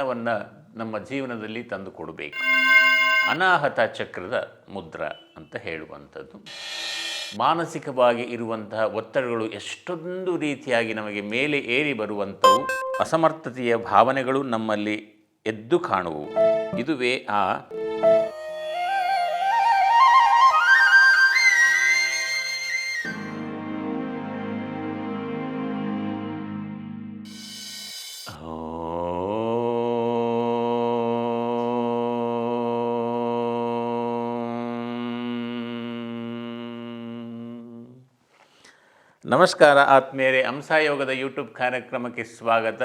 ಹೊಸತನವನ್ನು ನಮ್ಮ ಜೀವನದಲ್ಲಿ ತಂದು ಕೊಡಬೇಕು ಅನಾಹತ ಚಕ್ರದ ಮುದ್ರ ಅಂತ ಹೇಳುವಂಥದ್ದು ಮಾನಸಿಕವಾಗಿ ಇರುವಂತಹ ಒತ್ತಡಗಳು ಎಷ್ಟೊಂದು ರೀತಿಯಾಗಿ ನಮಗೆ ಮೇಲೆ ಏರಿ ಬರುವಂಥವು ಅಸಮರ್ಥತೆಯ ಭಾವನೆಗಳು ನಮ್ಮಲ್ಲಿ ಎದ್ದು ಕಾಣುವು ಇದುವೇ ಆ ನಮಸ್ಕಾರ ಆತ್ಮೇರೆ ಹಂಸಾಯೋಗದ ಯೂಟ್ಯೂಬ್ ಕಾರ್ಯಕ್ರಮಕ್ಕೆ ಸ್ವಾಗತ,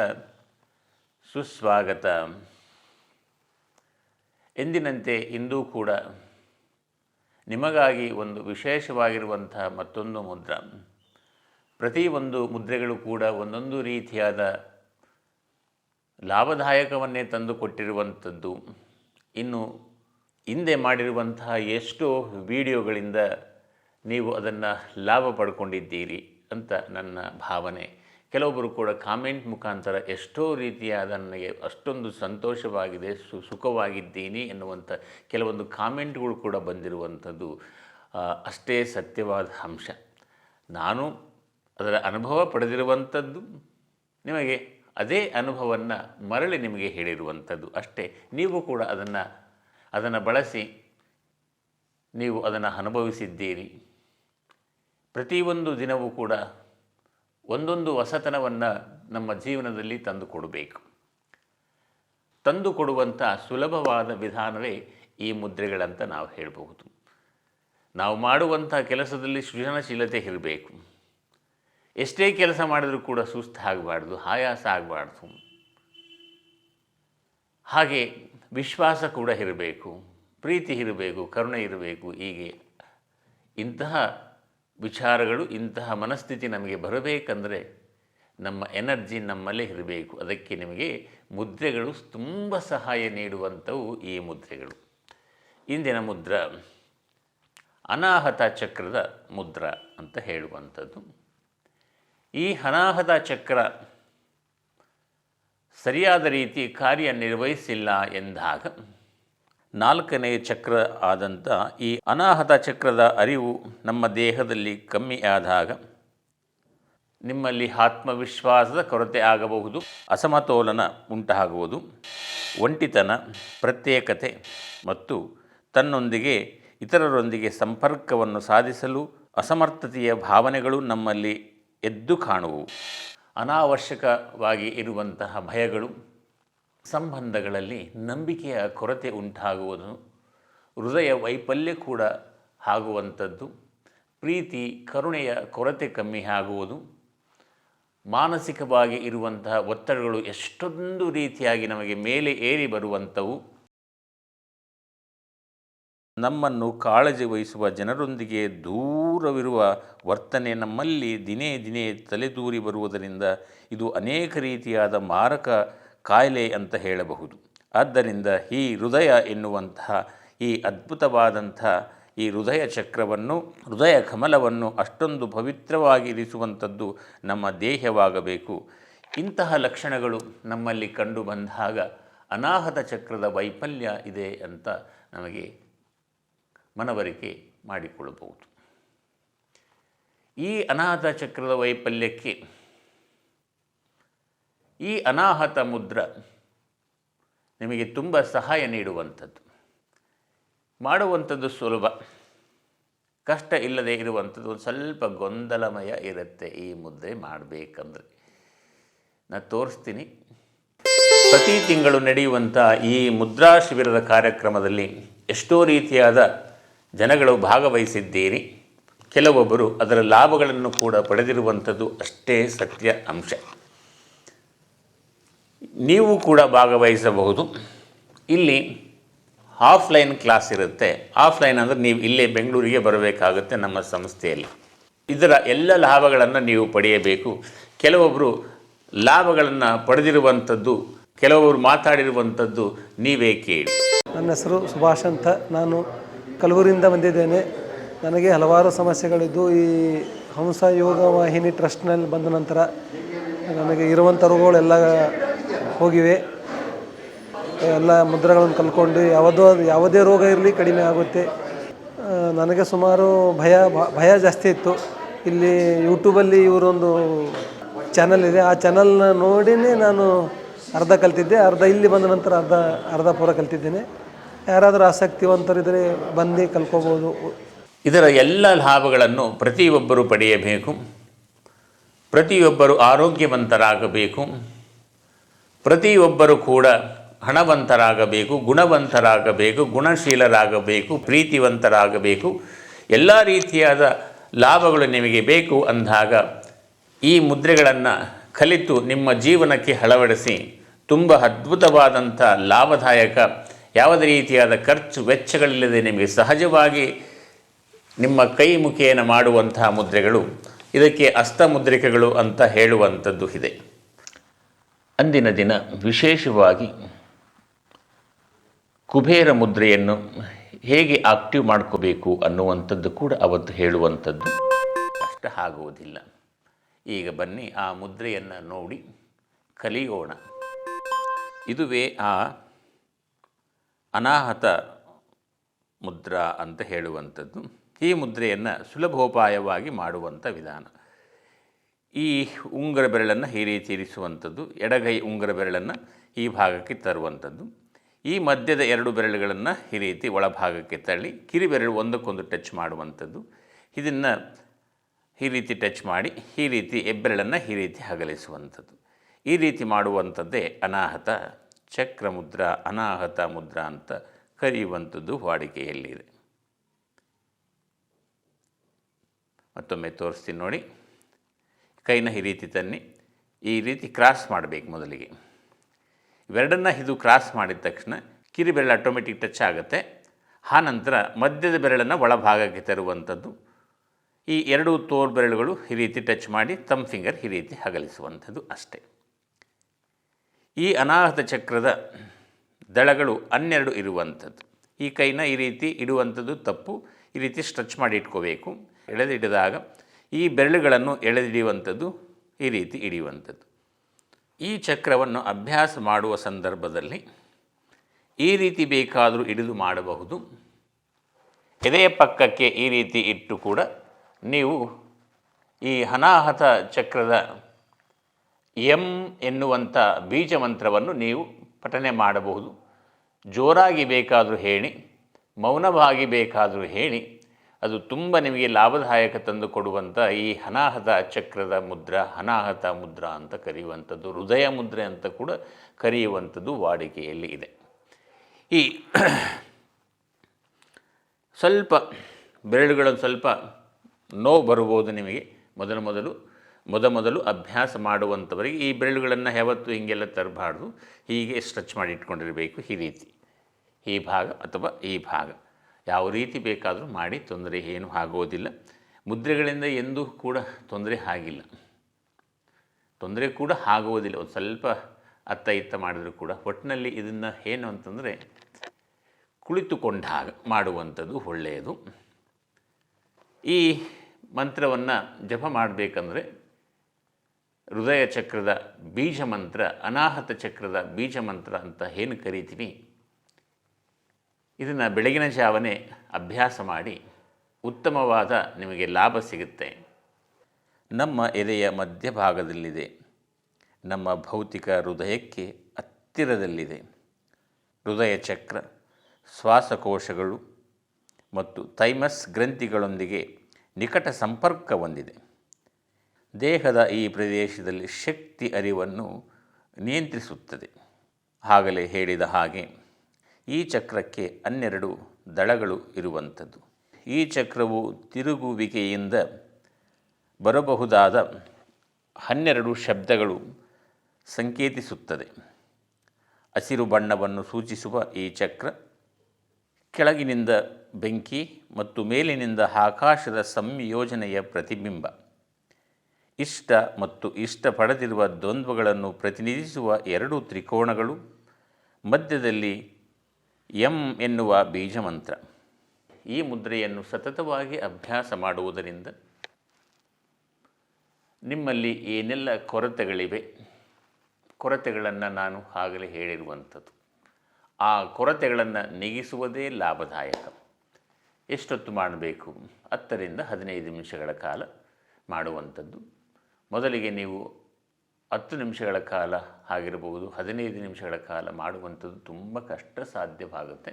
ಸುಸ್ವಾಗತ. ಎಂದಿನಂತೆ ಇಂದೂ ಕೂಡ ನಿಮಗಾಗಿ ಒಂದು ವಿಶೇಷವಾಗಿರುವಂತಹ ಮತ್ತೊಂದು ಮುದ್ರ. ಒಂದು ಮುದ್ರೆಗಳು ಕೂಡ ಒಂದೊಂದು ರೀತಿಯಾದ ಲಾಭದಾಯಕವನ್ನೇ ತಂದುಕೊಟ್ಟಿರುವಂಥದ್ದು ಇನ್ನು ಹಿಂದೆ ಮಾಡಿರುವಂತಹ ಎಷ್ಟೋ ವಿಡಿಯೋಗಳಿಂದ ನೀವು ಅದನ್ನು ಲಾಭ ಪಡ್ಕೊಂಡಿದ್ದೀರಿ ಅಂತ ನನ್ನ ಭಾವನೆ. ಕೆಲವೊಬ್ಬರು ಕೂಡ ಕಾಮೆಂಟ್ ಮುಖಾಂತರ ಎಷ್ಟೋ ರೀತಿಯಾದ ನನಗೆ ಅಷ್ಟೊಂದು ಸಂತೋಷವಾಗಿದೆ, ಸು, ಸುಖವಾಗಿದ್ದೀನಿ ಎನ್ನುವಂಥ ಕೆಲವೊಂದು ಕಾಮೆಂಟ್ಗಳು ಕೂಡ ಬಂದಿರುವಂಥದ್ದು ಅಷ್ಟೇ ಸತ್ಯವಾದ ಅಂಶ. ನಾನು ಅದರ ಅನುಭವ ಪಡೆದಿರುವಂಥದ್ದು, ನಿಮಗೆ ಅದೇ ಅನುಭವವನ್ನು ಮರಳಿ ನಿಮಗೆ ಹೇಳಿರುವಂಥದ್ದು ಅಷ್ಟೇ. ನೀವು ಕೂಡ ಅದನ್ನು ಅದನ್ನು ಬಳಸಿ, ನೀವು ಅದನ್ನು ಅನುಭವಿಸಿದ್ದೀರಿ. ಪ್ರತಿಯೊಂದು ದಿನವೂ ಕೂಡ ಒಂದೊಂದು ಹೊಸತನವನ್ನು ನಮ್ಮ ಜೀವನದಲ್ಲಿ ತಂದು ಕೊಡಬೇಕು. ತಂದು ಕೊಡುವಂಥ ಸುಲಭವಾದ ವಿಧಾನವೇ ಈ ಮುದ್ರೆಗಳಂತ ನಾವು ಹೇಳಬಹುದು. ನಾವು ಮಾಡುವಂಥ ಕೆಲಸದಲ್ಲಿ ಸೃಜನಶೀಲತೆ ಇರಬೇಕು. ಎಷ್ಟೇ ಕೆಲಸ ಮಾಡಿದರೂ ಕೂಡ ಸುಸ್ತು ಆಗಬಾರ್ದು ಆಯಾಸ ಆಗಬಾರ್ದು. ಹಾಗೆ ವಿಶ್ವಾಸ ಕೂಡ ಇರಬೇಕು, ಪ್ರೀತಿ ಇರಬೇಕು, ಕರುಣೆ ಇರಬೇಕು, ಹೀಗೆ ಇಂತಹ ವಿಚಾರಗಳು ಇಂತಹ ಮನಸ್ಥಿತಿ ನಮಗೆ ಬರಬೇಕಂದರೆ ನಮ್ಮ ಎನರ್ಜಿ ನಮ್ಮಲ್ಲೇ ಇರಬೇಕು. ಅದಕ್ಕೆ ನಿಮಗೆ ಮುದ್ರೆಗಳು ತುಂಬ ಸಹಾಯ ನೀಡುವಂಥವು ಈ ಮುದ್ರೆಗಳು. ಇಂದಿನ ಮುದ್ರ ಅನಾಹತ ಚಕ್ರದ ಮುದ್ರ ಅಂತ ಹೇಳುವಂಥದ್ದು. ಈ ಅನಾಹತ ಚಕ್ರ ಸರಿಯಾದ ರೀತಿ ಕಾರ್ಯನಿರ್ವಹಿಸಿಲ್ಲ ಎಂದಾಗ ನಾಲ್ಕನೇ ಚಕ್ರ ಆದಂಥ ಈ ಅನಾಹತ ಚಕ್ರದ ಅರಿವು ನಮ್ಮ ದೇಹದಲ್ಲಿ ಕಮ್ಮಿ ಆದಾಗ ನಿಮ್ಮಲ್ಲಿ ಆತ್ಮವಿಶ್ವಾಸದ ಕೊರತೆ ಆಗಬಹುದು, ಅಸಮತೋಲನ ಉಂಟಾಗುವುದು ಒಂಟಿತನ, ಪ್ರತ್ಯೇಕತೆ ಮತ್ತು ತನ್ನೊಂದಿಗೆ ಇತರರೊಂದಿಗೆ ಸಂಪರ್ಕವನ್ನು ಸಾಧಿಸಲು ಅಸಮರ್ಥತೆಯ ಭಾವನೆಗಳು ನಮ್ಮಲ್ಲಿ ಎದ್ದು ಕಾಣುವು. ಅನಾವಶ್ಯಕವಾಗಿ ಇರುವಂತಹ ಭಯಗಳು ಸಂಬಂಧಗಳಲ್ಲಿ ನಂಬಿಕೆಯ ಕೊರತೆ ಉಂಟಾಗುವುದು, ಹೃದಯ ವೈಫಲ್ಯ ಕೂಡ ಆಗುವಂಥದ್ದು, ಪ್ರೀತಿ, ಕರುಣೆಯ ಕೊರತೆ ಕಮ್ಮಿ ಆಗುವುದು, ಮಾನಸಿಕವಾಗಿ ಇರುವಂತಹ ಒತ್ತಡಗಳು ಎಷ್ಟೊಂದು ರೀತಿಯಾಗಿ ನಮಗೆ ಮೇಲೆ ಏರಿ ಬರುವಂಥವು. ನಮ್ಮನ್ನು ಕಾಳಜಿ ವಹಿಸುವ ಜನರೊಂದಿಗೆ ದೂರವಿರುವ ವರ್ತನೆ ನಮ್ಮಲ್ಲಿ ದಿನೇ ದಿನೇ ತಲೆದೂರಿ ಬರುವುದರಿಂದ ಇದು ಅನೇಕ ರೀತಿಯಾದ ಮಾರಕ ಕಾಯಿಲೆ ಅಂತ ಹೇಳಬಹುದು. ಆದ್ದರಿಂದ ಈ ಹೃದಯ ಎನ್ನುವಂತಹ ಈ ಅದ್ಭುತವಾದಂಥ ಈ ಹೃದಯ ಚಕ್ರವನ್ನು, ಹೃದಯ ಕಮಲವನ್ನು ಅಷ್ಟೊಂದು ಪವಿತ್ರವಾಗಿ ಇರಿಸುವಂಥದ್ದು ನಮ್ಮ ದೇಹವಾಗಬೇಕು. ಇಂತಹ ಲಕ್ಷಣಗಳು ನಮ್ಮಲ್ಲಿ ಕಂಡು ಬಂದಾಗ ಅನಾಹತ ಚಕ್ರದ ವೈಫಲ್ಯ ಇದೆ ಅಂತ ನಮಗೆ ಮನವರಿಕೆ ಮಾಡಿಕೊಳ್ಳಬಹುದು. ಈ ಅನಾಹತ ಚಕ್ರದ ವೈಫಲ್ಯಕ್ಕೆ ಈ ಅನಾಹತ ಮುದ್ರ ನಿಮಗೆ ತುಂಬ ಸಹಾಯ ನೀಡುವಂಥದ್ದು. ಮಾಡುವಂಥದ್ದು ಸುಲಭ. ಕಷ್ಟ ಇಲ್ಲದೆ ಇರುವಂಥದ್ದು ಒಂದು ಸ್ವಲ್ಪ ಗೊಂದಲಮಯ ಇರುತ್ತೆ ಈ ಮುದ್ರೆ ಮಾಡಬೇಕಂದ್ರೆ. ನಾನು ತೋರಿಸ್ತೀನಿ. ಪ್ರತಿ ತಿಂಗಳು ನಡೆಯುವಂಥ ಈ ಮುದ್ರಾ ಶಿಬಿರದ ಕಾರ್ಯಕ್ರಮದಲ್ಲಿ ಎಷ್ಟೋ ರೀತಿಯಾದ ಜನಗಳು ಭಾಗವಹಿಸಿದ್ದೀರಿ. ಕೆಲವೊಬ್ಬರು ಅದರ ಲಾಭಗಳನ್ನು ಕೂಡ ಪಡೆದಿರುವಂಥದ್ದು ಅಷ್ಟೇ ಸತ್ಯ ಅಂಶ. ನೀವು ಕೂಡ ಭಾಗವಹಿಸಬಹುದು. ಇಲ್ಲಿ ಆಫ್ಲೈನ್ ಕ್ಲಾಸ್ ಇರುತ್ತೆ. ಆಫ್ಲೈನ್ ಅಂದರೆ ನೀವು ಇಲ್ಲೇ ಬೆಂಗಳೂರಿಗೆ ಬರಬೇಕಾಗುತ್ತೆ ನಮ್ಮ ಸಂಸ್ಥೆಯಲ್ಲಿ. ಇದರ ಎಲ್ಲ ಲಾಭಗಳನ್ನು ನೀವು ಪಡೆಯಬೇಕು. ಕೆಲವೊಬ್ಬರು ಲಾಭಗಳನ್ನು ಪಡೆದಿರುವಂಥದ್ದು ಕೆಲವೊಬ್ಬರು ಮಾತಾಡಿರುವಂಥದ್ದು ನೀವೇ ಕೇಳಿ. ನನ್ನ ಹೆಸರು ಸುಭಾಷ್ ಅಂತ. ನಾನು ಕಲಬುರಿಯಿಂದ ಬಂದಿದ್ದೇನೆ. ನನಗೆ ಹಲವಾರು ಸಮಸ್ಯೆಗಳಿದ್ದು, ಈ ಹಂಸ ಯೋಗ ವಾಹಿನಿ ಟ್ರಸ್ಟ್ನಲ್ಲಿ ಬಂದ ನಂತರ ನನಗೆ ಇರುವಂಥ ರೋಗಗಳೆಲ್ಲ ಹೋಗಿವೆ. ಎಲ್ಲ ಮುದ್ರೆಗಳನ್ನು ಕಲ್ತ್ಕೊಂಡು ಯಾವುದೋ ಯಾವುದೇ ರೋಗ ಇರಲಿ ಕಡಿಮೆ ಆಗುತ್ತೆ. ನನಗೆ ಸುಮಾರು ಭಯ ಭಯ ಜಾಸ್ತಿ ಇತ್ತು. ಇಲ್ಲಿ ಯೂಟ್ಯೂಬಲ್ಲಿ ಇವರೊಂದು ಚಾನಲ್ ಇದೆ. ಆ ಚಾನಲ್ನ ನೋಡಿನೇ ನಾನು ಅರ್ಧ ಕಲ್ತಿದ್ದೆ. ಅರ್ಧ ಇಲ್ಲಿ ಬಂದ ನಂತರ ಅರ್ಧ ಅರ್ಧ ಪೂರ ಕಲ್ತಿದ್ದೇನೆ. ಯಾರಾದರೂ ಆಸಕ್ತಿವಂತರಿದ್ದರೆ ಬಂದು ಕಲ್ಕೋಬೋದು ಇದರ ಎಲ್ಲ ಲಾಭಗಳನ್ನು ಪ್ರತಿಯೊಬ್ಬರು ಪಡೆಯಬೇಕು. ಪ್ರತಿಯೊಬ್ಬರು ಆರೋಗ್ಯವಂತರಾಗಬೇಕು. ಪ್ರತಿಯೊಬ್ಬರು ಕೂಡ ಹಣವಂತರಾಗಬೇಕು, ಗುಣವಂತರಾಗಬೇಕು, ಗುಣಶೀಲರಾಗಬೇಕು, ಪ್ರೀತಿವಂತರಾಗಬೇಕು. ಎಲ್ಲ ರೀತಿಯಾದ ಲಾಭಗಳು ನಿಮಗೆ ಬೇಕು ಅಂದಾಗ ಈ ಮುದ್ರೆಗಳನ್ನು ಕಲಿತು ನಿಮ್ಮ ಜೀವನಕ್ಕೆ ಅಳವಡಿಸಿ ತುಂಬ ಅದ್ಭುತವಾದಂಥ ಲಾಭದಾಯಕ ಯಾವುದೇ ರೀತಿಯಾದ ಖರ್ಚು ವೆಚ್ಚಗಳಿಲ್ಲದೆ ನಿಮಗೆ ಸಹಜವಾಗಿ ನಿಮ್ಮ ಕೈ ಮುಖೇನ ಮಾಡುವಂತಹ ಮುದ್ರೆಗಳು. ಇದಕ್ಕೆ ಅಸ್ತಮುದ್ರಿಕೆಗಳು ಅಂತ ಹೇಳುವಂಥದ್ದು ಇದೆ. ಅಂದಿನ ದಿನ ವಿಶೇಷವಾಗಿ ಕುಬೇರ ಮುದ್ರೆಯನ್ನು ಹೇಗೆ ಆಕ್ಟಿವ್ ಮಾಡ್ಕೋಬೇಕು ಅನ್ನುವಂಥದ್ದು ಕೂಡ ಅವತ್ತು ಹೇಳುವಂಥದ್ದು. ಅಷ್ಟ ಆಗುವುದಿಲ್ಲ. ಈಗ ಬನ್ನಿ ಆ ಮುದ್ರೆಯನ್ನು ನೋಡಿ ಕಲಿಯೋಣ. ಇದುವೇ ಆ ಅನಾಹತ ಮುದ್ರಾ ಅಂತ ಹೇಳುವಂಥದ್ದು. ಈ ಮುದ್ರೆಯನ್ನು ಸುಲಭೋಪಾಯವಾಗಿ ಮಾಡುವಂಥ ವಿಧಾನ. ಈ ಉಂಗುರ ಬೆರಳನ್ನು ಈ ರೀತಿ ಇರಿಸುವಂಥದ್ದು, ಎಡಗೈ ಉಂಗುರ ಬೆರಳನ್ನು ಈ ಭಾಗಕ್ಕೆ ತರುವಂಥದ್ದು. ಈ ಮಧ್ಯದ ಎರಡು ಬೆರಳುಗಳನ್ನು ಈ ರೀತಿ ಒಳಭಾಗಕ್ಕೆ ತಳ್ಳಿ, ಕಿರಿ ಬೆರಳು ಒಂದಕ್ಕೊಂದು ಟಚ್ ಮಾಡುವಂಥದ್ದು. ಇದನ್ನು ಈ ರೀತಿ ಟಚ್ ಮಾಡಿ, ಈ ರೀತಿ ಎಬ್ಬೆರಳನ್ನು ಈ ರೀತಿ ಹಗಲಿಸುವಂಥದ್ದು. ಈ ರೀತಿ ಮಾಡುವಂಥದ್ದೇ ಅನಾಹತ ಚಕ್ರ ಮುದ್ರಾ ಅನಾಹತ ಮುದ್ರಾ ಅಂತ ಕರೆಯುವಂಥದ್ದು ವಾಡಿಕೆಯಲ್ಲಿದೆ. ಮತ್ತೊಮ್ಮೆ ತೋರಿಸ್ತೀನಿ ನೋಡಿ. ಕೈನ ಈ ರೀತಿ ತನ್ನಿ, ಈ ರೀತಿ ಕ್ರಾಸ್ ಮಾಡಬೇಕು ಮೊದಲಿಗೆ. ಇವೆರಡನ್ನ ಇದು ಕ್ರಾಸ್ ಮಾಡಿದ ತಕ್ಷಣ ಕಿರಿ ಬೆರಳು ಆಟೋಮೆಟಿಕ್ ಟಚ್ ಆಗುತ್ತೆ. ಆ ನಂತರ ಮಧ್ಯದ ಬೆರಳನ್ನು ಒಳಭಾಗಕ್ಕೆ ತರುವಂಥದ್ದು. ಈ ಎರಡು ತೋರ್ ಬೆರಳುಗಳು ಈ ರೀತಿ ಟಚ್ ಮಾಡಿ ತಮ್ಮ ಫಿಂಗರ್ ಈ ರೀತಿ ಹಗಲಿಸುವಂಥದ್ದು ಅಷ್ಟೇ. ಈ ಅನಾಹತ ಚಕ್ರದ ದಳಗಳು ಹನ್ನೆರಡು ಇರುವಂಥದ್ದು. ಈ ಕೈನ ಈ ರೀತಿ ಇಡುವಂಥದ್ದು ತಪ್ಪು, ಈ ರೀತಿ ಸ್ಟ್ರೆಚ್ ಮಾಡಿ ಇಟ್ಕೋಬೇಕು. ಎಳೆದಿಡಿದಾಗ ಈ ಬೆರಳುಗಳನ್ನು ಎಳೆದಿಡಿಯುವಂಥದ್ದು ಈ ರೀತಿ ಹಿಡಿಯುವಂಥದ್ದು. ಈ ಚಕ್ರವನ್ನು ಅಭ್ಯಾಸ ಮಾಡುವ ಸಂದರ್ಭದಲ್ಲಿ ಈ ರೀತಿ ಬೇಕಾದರೂ ಹಿಡಿದು ಮಾಡಬಹುದು. ಎದೆಯ ಪಕ್ಕಕ್ಕೆ ಈ ರೀತಿ ಇಟ್ಟು ಕೂಡ ನೀವು ಈ ಅನಾಹತ ಚಕ್ರದ ಎಂ ಎನ್ನುವಂಥ ಬೀಜ ಮಂತ್ರವನ್ನು ನೀವು ಪಠನೆ ಮಾಡಬಹುದು. ಜೋರಾಗಿ ಬೇಕಾದರೂ ಹೇಳಿ, ಮೌನವಾಗಿ ಬೇಕಾದರೂ ಹೇಳಿ ಅದು ತುಂಬ ನಿಮಗೆ ಲಾಭದಾಯಕ ತಂದು ಕೊಡುವಂಥ ಈ ಅನಾಹತ ಚಕ್ರದ ಮುದ್ರ ಅನಾಹತ ಮುದ್ರ ಅಂತ ಕರೆಯುವಂಥದ್ದು, ಹೃದಯ ಮುದ್ರೆ ಅಂತ ಕೂಡ ಕರೆಯುವಂಥದ್ದು ವಾಡಿಕೆಯಲ್ಲಿ ಇದೆ. ಈ ಸ್ವಲ್ಪ ಬೆರಳುಗಳನ್ನು ಸ್ವಲ್ಪ ನೋವು ಬರ್ಬೋದು ನಿಮಗೆ. ಮೊದಲ ಮೊದಲು, ಮೊದ ಮೊದಲು ಅಭ್ಯಾಸ ಮಾಡುವಂಥವರಿಗೆ ಈ ಬೆರಳುಗಳನ್ನು ಯಾವತ್ತೂ ಹೀಗೆಲ್ಲ ತರಬಾರ್ದು. ಹೀಗೆ ಸ್ಟ್ರೆಚ್ ಮಾಡಿ ಇಟ್ಕೊಂಡಿರಬೇಕು ಈ ರೀತಿ. ಈ ಭಾಗ ಅಥವಾ ಈ ಭಾಗ. ಯಾವ ರೀತಿ ಬೇಕಾದರೂ ಮಾಡಿ ತೊಂದರೆ ಏನೂ ಆಗೋದಿಲ್ಲ. ಮುದ್ರೆಗಳಿಂದ ಎಂದೂ ಕೂಡ ತೊಂದರೆ ಆಗಿಲ್ಲ. ತೊಂದರೆ ಕೂಡ ಆಗುವುದಿಲ್ಲ ಒಂದು ಸ್ವಲ್ಪ ಅತ್ತ ಇತ್ತ ಮಾಡಿದರೂ ಕೂಡ ಒಟ್ಟಿನಲ್ಲಿ ಇದನ್ನು ಏನು ಅಂತಂದರೆ ಕುಳಿತುಕೊಂಡಾಗ ಮಾಡುವಂಥದ್ದು ಒಳ್ಳೆಯದು. ಈ ಮಂತ್ರವನ್ನು ಜಪ ಮಾಡಬೇಕಂದ್ರೆ ಹೃದಯ ಚಕ್ರದ ಬೀಜ ಮಂತ್ರ, ಅನಾಹತ ಚಕ್ರದ ಬೀಜ ಮಂತ್ರ ಅಂತ ಏನು ಕರಿತೀವಿ? ಇದನ್ನು ಬೆಳಗಿನ ಜಾವನೇ ಅಭ್ಯಾಸ ಮಾಡಿ ಉತ್ತಮವಾದ ನಿಮಗೆ ಲಾಭ ಸಿಗುತ್ತೆ. ನಮ್ಮ ಎದೆಯ ಮಧ್ಯಭಾಗದಲ್ಲಿದೆ. ನಮ್ಮ ಭೌತಿಕ ಹೃದಯಕ್ಕೆ ಹತ್ತಿರದಲ್ಲಿದೆ. ಹೃದಯ ಚಕ್ರ, ಶ್ವಾಸಕೋಶಗಳು ಮತ್ತು ಥೈಮಸ್ ಗ್ರಂಥಿಗಳೊಂದಿಗೆ ನಿಕಟ ಸಂಪರ್ಕ ಹೊಂದಿದೆ. ದೇಹದ ಈ ಪ್ರದೇಶದಲ್ಲಿ ಶಕ್ತಿ ಅರಿವನ್ನು ನಿಯಂತ್ರಿಸುತ್ತದೆ. ಆಗಲೇ ಹೇಳಿದ ಹಾಗೆ ಈ ಚಕ್ರಕ್ಕೆ ಹನ್ನೆರಡು ದಳಗಳು ಇರುವಂಥದ್ದು. ಈ ಚಕ್ರವು ತಿರುಗುವಿಕೆಯಿಂದ ಬರಬಹುದಾದ ಹನ್ನೆರಡು ಶಬ್ದಗಳು ಸಂಕೇತಿಸುತ್ತದೆ. ಹಸಿರು ಬಣ್ಣವನ್ನು ಸೂಚಿಸುವ ಈ ಚಕ್ರ, ಕೆಳಗಿನಿಂದ ಬೆಂಕಿ ಮತ್ತು ಮೇಲಿನಿಂದ ಆಕಾಶದ ಸಂಯೋಜನೆಯ ಪ್ರತಿಬಿಂಬ. ಇಷ್ಟ ಮತ್ತು ಇಷ್ಟಪಡದಿರುವ ದ್ವಂದ್ವಗಳನ್ನು ಪ್ರತಿನಿಧಿಸುವ ಎರಡು ತ್ರಿಕೋಣಗಳು ಮಧ್ಯದಲ್ಲಿ ಎಂ ಎನ್ನುವ ಬೀಜಮಂತ್ರ. ಈ ಮುದ್ರೆಯನ್ನು ಸತತವಾಗಿ ಅಭ್ಯಾಸ ಮಾಡುವುದರಿಂದ ನಿಮ್ಮಲ್ಲಿ ಏನೆಲ್ಲ ಕೊರತೆಗಳಿವೆ, ಕೊರತೆಗಳನ್ನು ನಾನು ಆಗಲೇ ಹೇಳಿರುವಂಥದ್ದು. ಆ ಕೊರತೆಗಳನ್ನು ನೀಗಿಸುವುದೇ ಲಾಭದಾಯಕ. ಎಷ್ಟೊತ್ತು ಮಾಡಬೇಕು? ಹತ್ತರಿಂದ ಹದಿನೈದು ನಿಮಿಷಗಳ ಕಾಲ ಮಾಡುವಂಥದ್ದು. ಮೊದಲಿಗೆ ನೀವು ಹತ್ತು ನಿಮಿಷಗಳ ಕಾಲ ಆಗಿರಬಹುದು ಹದಿನೈದು ನಿಮಿಷಗಳ ಕಾಲ ಮಾಡುವಂಥದ್ದು ತುಂಬ ಕಷ್ಟ ಸಾಧ್ಯವಾಗುತ್ತೆ.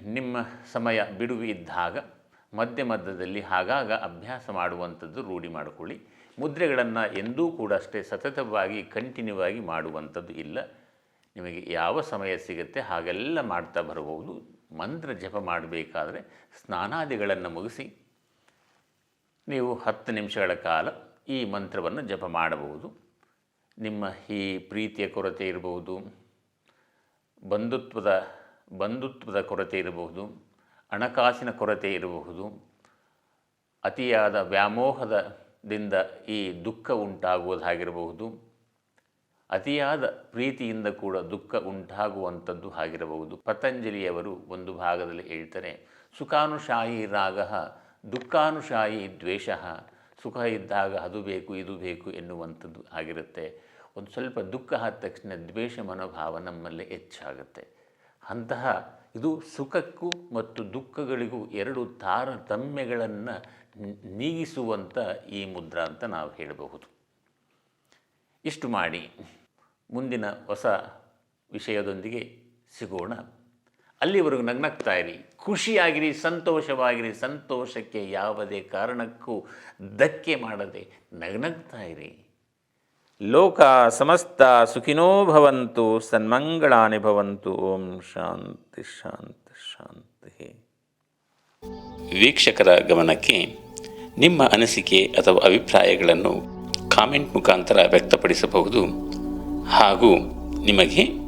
ನಿಮ್ಮ ಸಮಯ ಬಿಡುವು ಇದ್ದಾಗ, ಮಧ್ಯ ಮಧ್ಯದಲ್ಲಿ ಆಗಾಗ ಅಭ್ಯಾಸ ಮಾಡುವಂಥದ್ದು ರೂಢಿ ಮಾಡಿಕೊಳ್ಳಿ. ಮುದ್ರೆಗಳನ್ನು ಎಂದೂ ಕೂಡ ಅಷ್ಟೇ ಸತತವಾಗಿ ಕಂಟಿನ್ಯೂ ಆಗಿ ಮಾಡುವಂಥದ್ದು ಇಲ್ಲ. ನಿಮಗೆ ಯಾವ ಸಮಯ ಸಿಗುತ್ತೆ ಹಾಗೆಲ್ಲ ಮಾಡ್ತಾ ಬರಬಹುದು. ಮಂತ್ರ ಜಪ ಮಾಡಬೇಕಾದ್ರೆ ಸ್ನಾನಾದಿಗಳನ್ನು ಮುಗಿಸಿ, ನೀವು ಹತ್ತು ನಿಮಿಷಗಳ ಕಾಲ ಈ ಮಂತ್ರವನ್ನು ಜಪ ಮಾಡಬಹುದು. ನಿಮ್ಮ ಈ ಪ್ರೀತಿಯ ಕೊರತೆ ಇರಬಹುದು. ಬಂಧುತ್ವದ ಬಂಧುತ್ವದ ಕೊರತೆ ಇರಬಹುದು. ಹಣಕಾಸಿನ ಕೊರತೆ ಇರಬಹುದು. ಅತಿಯಾದ ವ್ಯಾಮೋಹದಿಂದ ಈ ದುಃಖ ಉಂಟಾಗುವುದಾಗಿರಬಹುದು. ಅತಿಯಾದ ಪ್ರೀತಿಯಿಂದ ಕೂಡ ದುಃಖ ಉಂಟಾಗುವಂಥದ್ದು ಆಗಿರಬಹುದು. ಪತಂಜಲಿಯವರು ಒಂದು ಭಾಗದಲ್ಲಿ ಹೇಳ್ತಾರೆ ಸುಖಾನುಶಾಹಿ ರಾಗ ದುಃಖಾನುಶಾಹಿ ದ್ವೇಷ ಸುಖ ಇದ್ದಾಗ ಅದು ಬೇಕು, ಇದು ಬೇಕು ಎನ್ನುವಂಥದ್ದು ಆಗಿರುತ್ತೆ. ಒಂದು ಸ್ವಲ್ಪ ದುಃಖ ಆದ ತಕ್ಷಣ ದ್ವೇಷ ಮನೋಭಾವ ನಮ್ಮಲ್ಲಿ ಹೆಚ್ಚಾಗುತ್ತೆ. ಅಂತಹ ಇದು ಸುಖಕ್ಕೂ ಮತ್ತು ದುಃಖಗಳಿಗೂ ಎರಡು ತಾರತಮ್ಯಗಳನ್ನು ನೀಗಿಸುವಂಥ ಈ ಮುದ್ರಾ ಅಂತ ನಾವು ಹೇಳಬಹುದು. ಇಷ್ಟು ಮಾಡಿ. ಮುಂದಿನ ಹೊಸ ವಿಷಯದೊಂದಿಗೆ ಸಿಗೋಣ. ಅಲ್ಲಿವರೆಗೂ ನಗ್ನಗ್ತಾ ಇರಿ. ಖುಷಿಯಾಗಿರಿ ಸಂತೋಷವಾಗಿರಿ. ಸಂತೋಷಕ್ಕೆ ಯಾವುದೇ ಕಾರಣಕ್ಕೂ ಧಕ್ಕೆ ಮಾಡದೆ ನಗ್ನಗ್ತಾ ಇರಿ. ಲೋಕ ಸಮಸ್ತ ಸುಖಿನೋ ಭವಂತು ಸನ್ಮಂಗಳಾನಿ ಭವಂತು. ಓಂ ಶಾಂತಿ ಶಾಂತಿ ಶಾಂತಿ. ವೀಕ್ಷಕರ ಗಮನಕ್ಕೆ ನಿಮ್ಮ ಅನಿಸಿಕೆ ಅಥವಾ ಅಭಿಪ್ರಾಯಗಳನ್ನು ಕಾಮೆಂಟ್ ಮುಖಾಂತರ ವ್ಯಕ್ತಪಡಿಸಬಹುದು ಹಾಗೂ ನಿಮಗೆ